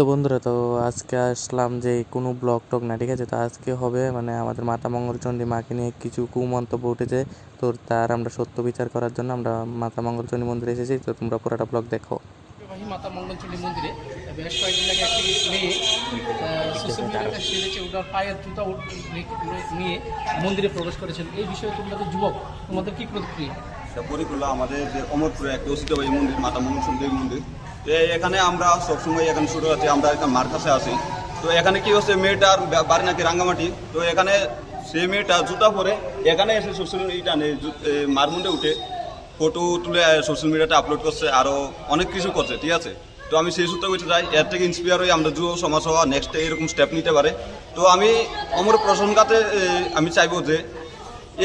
তো বন্ধুরা তো আজকে আসলাম যে কোনো ব্লগ টক না ঠিক আছে? তো আজকে হবে মানে আমাদের মাতা মঙ্গলচণ্ডী মাকে নিয়ে কিছু কুমন্তব্য উঠেছে। তো তার আমরা সত্য বিচার করার জন্য আমরা মাতা মঙ্গলচণ্ডী মন্দিরে এসেছি। তো তোমরা পুরোটা ব্লগ দেখো। মাতা মঙ্গলচণ্ডী মন্দিরে বেশ কয়েকদিন আগে একটি মেয়ে সোশ্যাল মিডিয়াতে সেরেছে ওটার পায়ের জুতা নিয়ে মন্দিরে প্রবেশ করেছেন এই বিষয়ে তোমাদের যুবক তোমাদের কি প্রতিক্রিয়া? তা পরিকুল্লা আমাদের যে অমরপুরে একটা ঐতিহ্যবাহী মন্দির মাতা মঙ্গল দেবী মন্দির। তো এখানে আমরা সবসময় এখানে শুরু হচ্ছে আমরা এখানে মার কাছে আসি তো এখানে কি হচ্ছে, মেয়েটার বাড়ি নাকি রাঙ্গামাটি তো এখানে সেই মেয়েটা জুতা পরে এখানে এসে সোশ্যাল মিডিয়া মারমুন্ডে উঠে ফটো তুলে সোশ্যাল মিডিয়াতে আপলোড করছে আরও অনেক কিছু করছে, ঠিক আছে? তো আমি সেই সূত্রে বলতে চাই, এর থেকে ইন্সপায়ার হয়ে আমরা যুব সমাজ হওয়া নেক্সট এরকম স্টেপ নিতে পারে। তো আমি অমর প্রসঙ্গাতে আমি চাইব যে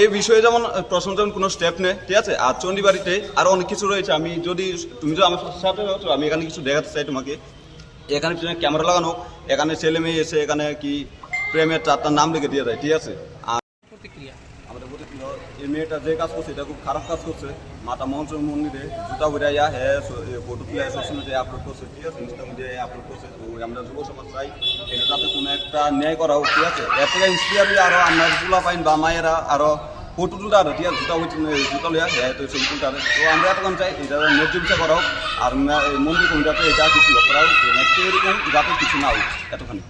এই বিষয়ে যেমন প্রশ্ন যেমন কোনো স্টেপ নেই ঠিক আছে? আর চণ্ডীবাড়িতে আরও অনেক কিছু রয়েছে। আমি যদি তুমি যদি আমার সাথে আমি এখানে কিছু দেখাতে চাই তোমাকে। এখানে পিছনে ক্যামেরা লাগানো এখানে ছেলে মেয়ে এসে এখানে কি প্রেমের চারটা নাম লিখে দিয়ে যায় ঠিক আছে? আর আমাদের ছিল এই মেয়েটা যে কাজ করছে এটা খুব খারাপ কাজ করছে। মাতা মঞ্চ মন্দিরে জুতা উড়াইয়া হ্যাঁ ফটো তুলে সোশ্যাল মিডিয়ায় আপলোড করছে ঠিক আছে? ইনস্টা মিডিয়ায় আপলোড করছে তো আমরা যুব সমাজ চাই এটা যাতে কোনো একটা ন্যায় করা হোক ঠিক আছে? এর থেকে ইন্সপিয়ার আরও আমরা পাইন বা মায়েরা আরও ফটো তুলতে আরও ঠিক আছে জুতা উঠে জুতা লিয়া হ্যাঁ তো ছবি তুলতে আরে তো আমরা এতক্ষণ চাই এটা ন্যায্য বিচার করা হোক আর মা- এই মন্দির কমিটাতে এটা কিছু লক্ষ্য করা হোক যে next এরকম যাতে কিছু না হোক এতখানি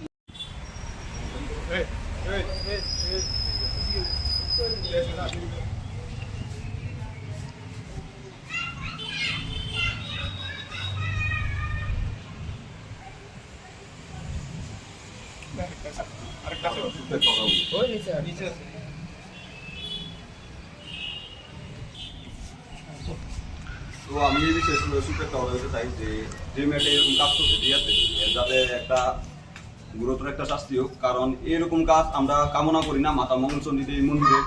তো আমি এই বিষয়ে সুখের কথা বলতে চাই যে যে মেয়েটা এরকম কাজ করছে ঠিক আছে যাতে একটা গুরুতর একটা শাস্তি হোক, কারণ এরকম কাজ আমরা কামনা করি না, মাতা মঙ্গলচণ্ডী দেবী মন্দিরে।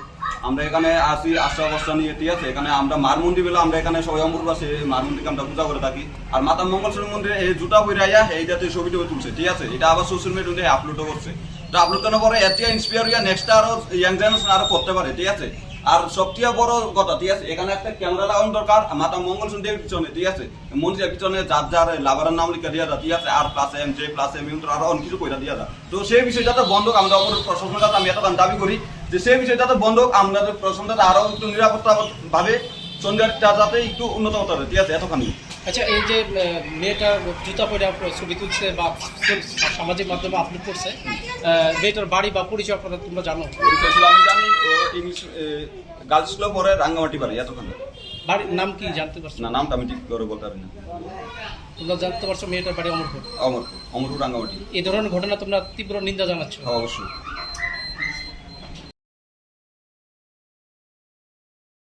আমরা এখানে আসি, আশা অবস্থা নিয়ে ঠিক আছে। এখানে আমরা মার মন্দির বেলা আমরা এখানে সবাই অমরবাসে, মার মন্দিরকে আমরা পূজা করে থাকি। আর মাতা মঙ্গলচণ্ডী মন্দিরে এই জুতা বই রাইয়া এই যাতে ছবি টবি তুলছে, ঠিক আছে? এটা আবার সোশ্যাল মিডিয়াতে আপলোডও করছে। তো আপলোড করার পরে এর থেকে ইন্সপায়ার হইয়া নেক্সট আরও ইয়াং জেনারেশন আরও করতে পারে, ঠিক আছে? আর সবচেয়ে বড় কথা ঠিক আছে এখানে একটা ক্যামেরা লাগানো দরকার মাতা মঙ্গল সুন্দর পিছনে ঠিক আছে মন্দিরের পিছনে যার যার লাভারের নাম লিখে দিয়া যা ঠিক আছে আর plus M J plus M M আরও অনেক কিছু কইরা দিয়া যা তো সেই বিষয়টাতে বন্ধ আমরা অপর প্রশাসনের কাছে আমি এতক্ষণ দাবি করি যে সেই বিষয়টাতে বন্ধ আমরা প্রশাসনটাতে আরও একটু নিরাপত্তা ভাবে সন্ধ্যাটা যাতে একটু উন্নত হতে হবে ঠিক আছে এতখানি। আচ্ছা এই যে মেয়েটা জুতা পরে ছবি তুলছে বা সামাজিক মাধ্যমে আপলোড করছে মেয়েটার বাড়ি বা পরিচয় আপনারা তোমরা জানো? পরিচয় আমি জানি গার্লস স্কুলে পরে রাঙ্গামাটি বাড়ি এতক্ষণ বাড়ির নাম কি জানতে পারছ? না নামটা আমি ঠিক করে বলতে পারি না। তোমরা জানতে পারছ মেয়েটার বাড়ি অমরপুর? অমরপুর অমরপুর রাঙ্গামাটি। এই ধরনের ঘটনা তোমরা তীব্র নিন্দা জানাচ্ছ? হ্যাঁ অবশ্যই।